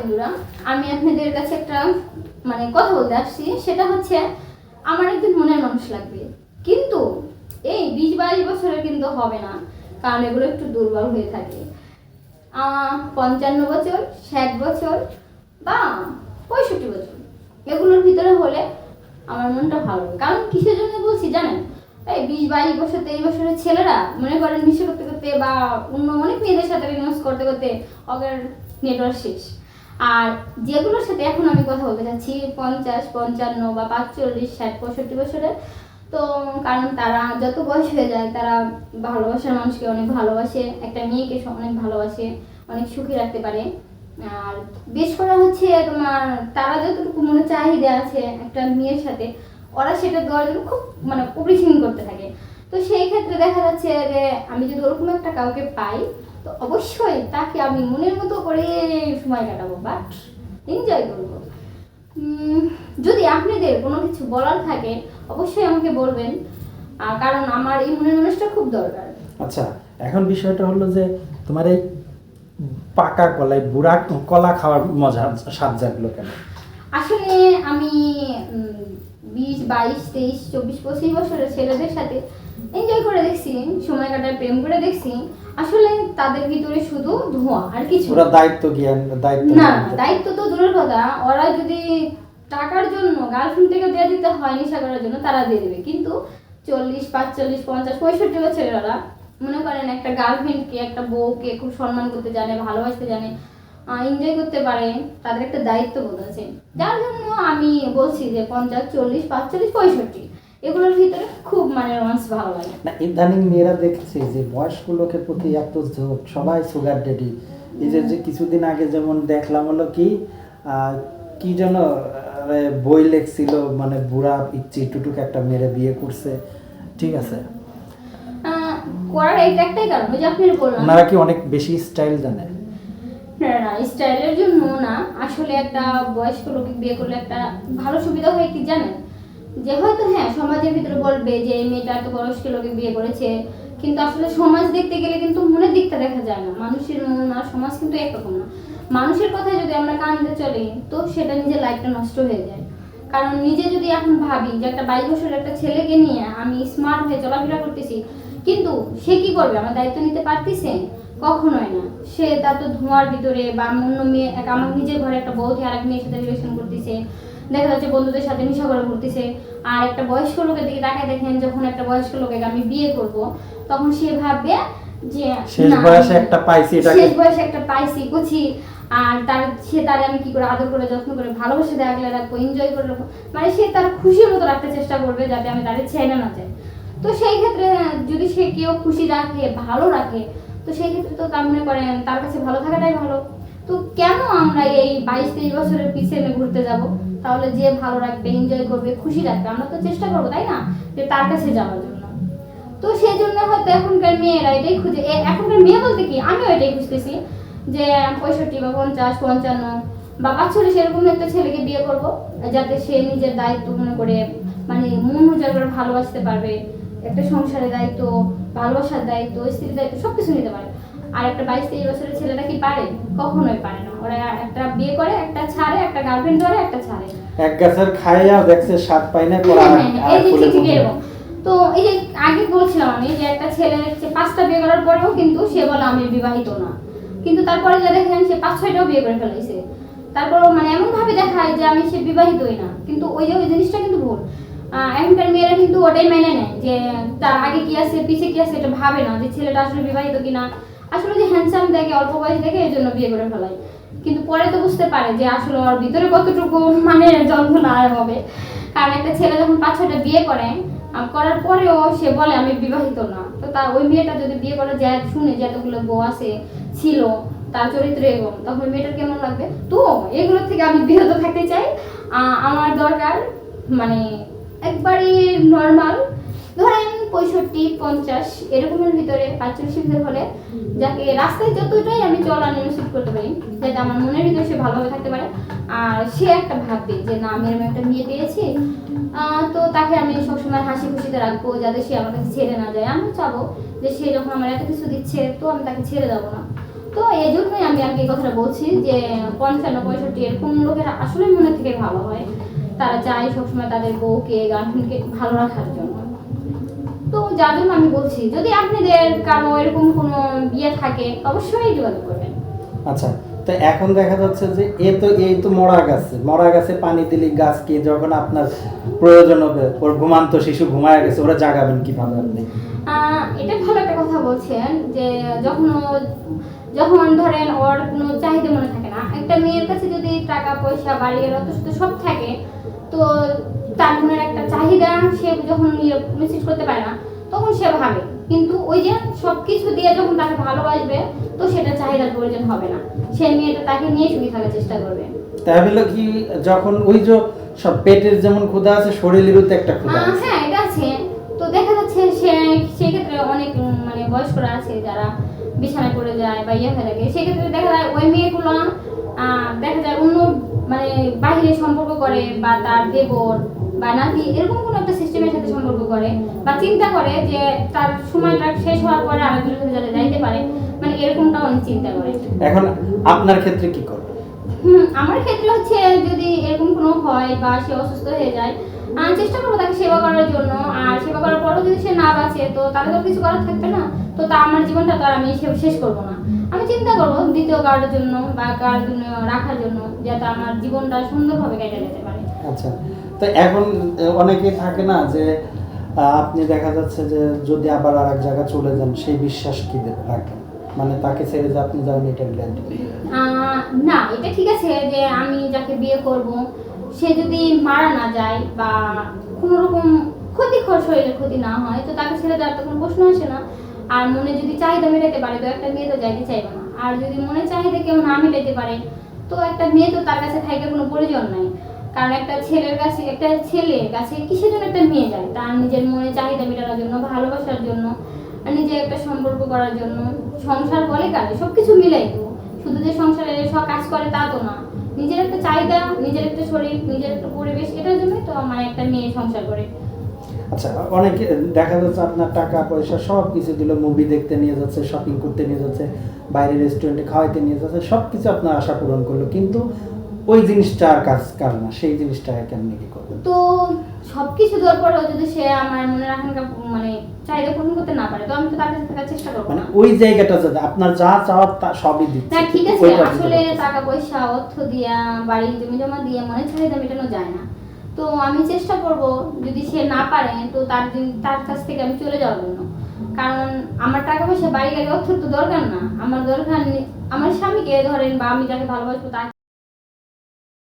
বন্ধুরা, আমি আপনাদের কাছে একটা মানে কথা বলতে আসছি। সেটা হচ্ছে, আমার একজন মনের মানুষ লাগবে। কিন্তু এই বিশ বাইশ বছরে কিন্তু হবে না, কারণ এগুলো একটু দুর্বল হয়ে থাকে। পঞ্চান্ন বছর, ষাট বছর বা পঁয়ষট্টি বছর, এগুলোর ভিতরে হলে আমার মনটা ভালো হবে। কারণ কিসের জন্য বলছি জানেন? এই বিশ বাইশ বছর, তেইশ বছরের ছেলেরা মনে করেন মিশে করতে করতে বা অন্য অনেক মেয়েদের সাথে রিউজ করতে করতে ওদের নেটওয়ার্ক শেষ। আর যেগুলোর সাথে এখন আমি কথা বলতে চাচ্ছি পঞ্চাশ, পঞ্চান্ন বা পাঁচচল্লিশ, ষাট, পঁয়ষট্টি বছরের, তো কারণ তারা যত বয়স হয়ে যায়, তারা ভালোবাসার মানুষকে অনেক ভালোবাসে, একটা মেয়েকে অনেক ভালোবাসে, অনেক সুখী রাখতে পারে। আর বেশ করা হচ্ছে তোমার, তারা যতটুকু মনে চাহিদা আছে একটা মেয়ের সাথে, ওরা সেটা দেওয়ার জন্য খুব মানে অপরিসীম করতে থাকে। তো সেই ক্ষেত্রে দেখা যাচ্ছে যে, আমি যদি ওরকম একটা কাউকে পাই তো অবশ্যই তাকে আমি মনের মতো করে সময় কাটাবো বাট এনজয় করব। যদি আপনাদের কোনো কিছু বলার থাকে অবশ্যই আমাকে বলবেন কারণ আমার এই মনের মানুষটা খুব দরকার। আচ্ছা এখন বিষয়টা হলো যে তোমার এই পাকা কলাই বুড়া কলা খাওয়ার মজা স্বাদ জাগলো কেন? আসলে আমি বিশ বাইশ তেইশ চব্বিশ পঁচিশ বছরের ছেলেদের সাথে এনজয় করে দেখছি সময় কাটায় প্রেম করে দেখছি আসলে তাদের ভিতরে শুধু ধোঁয়া আর কিছু না। ওরা দায়িত্ব জ্ঞান দায়িত্ব না দায়িত্ব। তো দূরের কথা ওরা যদি টাকার জন্য গার্লফ্রেন্ড থেকে দিয়ে দিতে হয় নেশা করার জন্য তারা দিয়ে দেবে। কিন্তু চল্লিশ পাঁচচল্লিশ পঞ্চাশ পঁয়ষট্টি বছরের ওরা মনে করেন একটা গার্লফ্রেন্ডকে একটা বউকে খুব সম্মান করতে জানে ভালোবাসতে জানে এনজয় করতে পারে তাদের একটা দায়িত্ব বোধ আছে। যার জন্য আমি বলছি যে পঞ্চাশ চল্লিশ পাঁচচল্লিশ পঁয়ষট্টি। এগুলোর ভিতরে খুব মানে রোমান্স ভালো লাগে। না ইদানিং মেয়েরা দেখছে যে বয়স্ক লোকের প্রতি এত ঝোঁক সবাই সুগার ডেডি এই যে কিছুদিন আগে যেমন দেখলাম হলো কি কি যেন বই লেখছিল মানে বুড়া ইচ্ছি টুটুক একটা মেরে বিয়ে করছে। ঠিক আছে? করার এটা একটাই কারণ যে আপনি বললাম ওনারা কি অনেক বেশি স্টাইল জানে? না না স্টাইলের জন্য না আসলে একটা বয়স্ক লোককে বিয়ে করলে একটা ভালো সুবিধা হয় কি জানেন? যে হয়তো হ্যাঁ সমাজের ভিতরে বলবে যে এই মেয়েটা এত বয়স্ক লোকে বিয়ে করেছে, কিন্তু আসলে সমাজ দেখতে গেলে কিন্তু মনের দিকটা দেখা যায় না। মানুষের মন আর সমাজ কিন্তু একরকম না। মানুষের কথায় যদি আমরা কানতে চলি, তো সেটা নিজের লাইফটা নষ্ট হয়ে যায়। কারণ নিজে যদি এখন ভাবি যে একটা বাইশ বছরের একটা ছেলেকে নিয়ে আমি স্মার্ট হয়ে চলাফেরা করতেছি, কিন্তু সে কি করবে? আমার দায়িত্ব নিতে পারতেছে? কখনোই না। সে তার তো ধোঁয়ার ভিতরে বা অন্য মেয়ে, এক আমার নিজের ঘরে একটা বউ থেকে আরেক মেয়ের সাথে রিলেশন করতেছে। দেখা যাচ্ছে বন্ধুদের সাথে নেশা করে ঘুরতেছে আর একটা বয়স্ক লোকের দিকে তাকায় দেখেন যখন একটা বয়স্ক লোকে আমি বিয়ে করব তখন সে ভাববে যে শেষ বয়সে একটা পাইছি এটাকে। শেষ বয়সে একটা পাইছি কুচি আর তার সে তারে আমি কি করে আদর করে যত্ন করে ভালোবাসে দেখলে রাখব এনজয় করে রাখব। মানে সে তার খুশির মতো রাখতে চেষ্টা করবে যাতে আমি তারে ছেড়ে না যাই। তো সেই ক্ষেত্রে যদি সে কেউ খুশি রাখে ভালো রাখে তো সেই ক্ষেত্রে তো তার মনে করেন তার কাছে ভালো থাকাটাই ভালো। তো কেন আমরা এই বাইশ তেইশ বছরের পিছনে ঘুরতে যাব? তাহলে যে ভালো রাখবে এনজয় করবে, খুশি রাখবে। আমরা তো চেষ্টা করব, তাই না? যে তার কাছে যাওয়ার জন্য। তো সেই জন্য হয়তো এখনকার মেয়েরা এটাই খুঁজে এখনকার মেয়ে বলতে কি? আমিও এটাই খুঁজতেছি যে, পঁয়ষট্টি বা পঞ্চাশ, পঞ্চান্ন বা পাঁচচল্লিশ এরকম একটা ছেলেকে বিয়ে করব, যাতে সে নিজের দায়িত্ব মনে করে মানে মন উজাড় করে ভালোবাসতে পারবে। একটা সংসারের দায়িত্ব, ভালোবাসার দায়িত্ব, স্ত্রীর দায়িত্ব সব কিছু নিতে পারে। আর একটা বাইশ তেইশ বছরের ছেলেটা কি পারে? কখনোই পারে না। ওরা একটা বিয়ে করে একটা ছাড়ে একটা গার্লফ্রেন্ড ধরে একটা ছাড়ে। এক গাছের খাইয়া দেখছে স্বাদ পাই না পরে হ্যাঁ, আর- হ্যাঁ, এই যে ফুলে ঠিক এরকম। তো এই যে আগে বলছিলাম আমি যে একটা ছেলে হচ্ছে পাঁচটা বিয়ে করার পরেও কিন্তু সে বলে আমি বিবাহিত না। কিন্তু তারপরে যা দেখেন সে পাঁচ ছয়টাও বিয়ে করে ফেলাইছে তারপর মানে এমন ভাবে দেখায় যে আমি সে বিবাহিতই না। কিন্তু ওই যে ওই জিনিসটা কিন্তু ভুল। এখনকার মেয়েরা কিন্তু ওটাই মেনে নেয় যে তার আগে কি আছে পিছে কি আছে এটা ভাবে না যে ছেলেটা আসলে বিবাহিত কিনা। আসলে যে হ্যান্ডসাম দেখে, অল্প বয়স দেখে এই জন্য বিয়ে করে ফেলায় কিন্তু পরে তো বুঝতে পারে যে আসলে ওর ভিতরে কতটুকু মানে যন্ত্রণা হবে। কারণ একটা ছেলে যখন পাঁচ ছটা বিয়ে করে করার পরেও সে বলে, আমি বিবাহিত না। তো তার ওই মেয়েটা যদি বিয়ে করে যায়, শুনে যে এতগুলো বউ আছে, ছিল, তার চরিত্র এবং, তখন মেয়েটার কেমন লাগবে? তো এগুলোর থেকে আমি বিরত থাকতে চাই। আমার দরকার মানে একবারই নর্মাল ধরেন পঁয়ষট্টি, পঞ্চাশ, এরকমের ভিতরে পাঁচচল্লিশের ভিতরে হলে যাকে রাস্তায় যতটাই আমি চলা নিশ্চিত করতে পারি, যাতে আমার মনের ভিতরে সে ভালোভাবে থাকতে পারে। আর সে একটা ভাববে যে, না, আমি এরকম একটা মেয়ে পেয়েছি তো তাকে আমি সবসময় হাসি খুশিতে রাখব, যাতে সে আমার কাছে ছেড়ে না যায়। আমি চাবো যে, সে যখন আমার এত কিছু দিচ্ছে, তো আমি তাকে ছেড়ে দেবো না। তো এই জন্যই আমি আর কি কথাটা বলছি যে, পঞ্চান্ন, পঁয়ষট্টি এরকম লোকেরা আসলে মনে থেকে ভালো হয়। তারা চায় সবসময় তাদের বউকে গার্লফ্রেন্ডকে ভালো রাখার জন্য। তো যার জন্য আমি বলছি যদি আপনাদের কারও এরকম কোনো বিয়ে থাকে অবশ্যই যোগাযোগ করবেন। আচ্ছা তো এখন দেখা যাচ্ছে যে এ তো এই তো মরা গাছে মরা গাছে পানি দিলে গাছকে যখন আপনার প্রয়োজন হবে ওর ঘুমান্ত শিশু ঘুমায় গেছে ওরা জাগাবেন কীভাবে আপনি? এটা ভালো একটা কথা বলছেন যে যখন যখন ধরেন ওর কোনো চাহিদা মনে থাকে না একটা মেয়ের কাছে যদি টাকা পয়সা বাড়ি অত সব থাকে তো তার মনের একটা চাহিদা সে যখন মিসিট করতে পারে না তখন সে ভাবে। কিন্তু ওই যে সব কিছু দিয়ে যখন তাকে ভালোবাসবে তো সেটা চাহিদার প্রয়োজন হবে না। সে মেয়েটা তাকে নিয়ে সুখী থাকার চেষ্টা করবে। তাই হলো কি যখন ওই যে সব পেটের যেমন ক্ষুধা আছে শরীরেরও তো একটা ক্ষুধা আছে? হ্যাঁ এটা আছে। তো দেখা যাচ্ছে সে সেক্ষেত্রে অনেক মানে বয়স্করা আছে যারা বিছানায় পড়ে যায় বা ইয়ে হয়ে থাকে। সেক্ষেত্রে দেখা যায় ওই মেয়েগুলো দেখা যায় অন্য মানে বাইরে সম্পর্ক করে বা তার দেবর বা নাতি এরকম কোনো একটা সিস্টেমের সাথে সম্পর্ক করে বা চিন্তা করে যে তার সময়টা শেষ হওয়ার পরে আরেকজনের সাথে যাতে যাইতে পারে মানে এরকমটা অনেক চিন্তা করে। এখন আপনার ক্ষেত্রে কি করবেন হুম আমার ক্ষেত্রে হচ্ছে যদি এরকম কোনো হয় বা সে অসুস্থ হয়ে যায় আমি চেষ্টা করব তাকে সেবা করার জন্য। আর সেবা করার পরও যদি সে না বাঁচে তো তাহলে তো কিছু করার থাকবে না। তো তা আমার জীবনটা তো আর আমি সে- শেষ করব না। আমি চিন্তা করব দ্বিতীয় কারোর জন্য বা কারোর জন্য রাখার জন্য যাতে আমার জীবনটা সুন্দরভাবে কেটে যেতে পারে। আচ্ছা। তো এখন অনেকে থাকে না যে আপনি দেখা যাচ্ছে যে যদি আবার আর এক জায়গায় চলে যান সেই বিশ্বাস কি রাখেন মানে তাকে ছেড়ে যে আপনি যাবেন আহ, না এটা ঠিক আছে যে আমি যাকে বিয়ে করব সে যদি মারা না যায় বা কোনো রকম ক্ষতিকর শরীরের ক্ষতি না হয় তো তাকে ছেড়ে দেওয়ার তো কোনো প্রশ্ন আসে না। আর মনে যদি চাহিদা মেটাতে পারে তো একটা মেয়ে তো যাইতে চাইবে না। আর যদি মনে চাহিদা কেউ না মেটাতে পারে তো একটা মেয়ে তো তার কাছে থাকার কোনো প্রয়োজন নাই। কারণ একটা ছেলের কাছে, একটা ছেলে কাছে কিসের জন্য একটা মেয়ে যায়? তার নিজের মনে চাহিদা মেটানোর জন্য, ভালোবাসার জন্য নিজে একটা সম্পর্ক করার জন্য। সংসার বলে কাজে সব কিছু মিলাই তো। শুধু যে সংসারে সব কাজ করে তা তো না। নিজের একটা চাহিদা, নিজের একটা শরীর, নিজের একটা পরিবেশ, এটার জন্যই তো আমার একটা মেয়ে সংসার করে। আচ্ছা অনেকে দেখা যাচ্ছে আপনার টাকা, পয়সা সব কিছু দিল মুভি দেখতে নিয়ে যাচ্ছে শপিং করতে নিয়ে যাচ্ছে বাইরে রেস্টুরেন্টে খাওয়াইতে নিয়ে যাচ্ছে সব কিছু আপনার আশা পূরণ করল। কিন্তু ওই জিনিসটা আর কাজ কাজ না সেই জিনিসটাকে কেমনি কি করবেন? তো সবকিছু দেওয়ার পরেও যদি সে আমার মনের আকাঙ্ক্ষা মানে চাহিদা পূরণ করতে না পারে তো আমি তো তার কাছে থাকার চেষ্টা করব মানে ওই জায়গাটা যাতে আপনার যা চাওয়ার তা সবই দিচ্ছে না ঠিক আছে আসলে টাকা পয়সা অর্থ দিয়া বাড়ি জমি জমা দিয়ে মনে চাহিদা মেটানো যায় না। তো আমি চেষ্টা করব যদি সে না পারে তো তার জি- তার কাছ থেকে আমি চলে যাওয়ার জন্য। কারণ আমার টাকা পয়সা বাড়ি গাড়ি অর্থ তো দরকার না। আমার দরকার আমার স্বামীকে ধরেন বা আমি যাকে ভালোবাসবো তাকে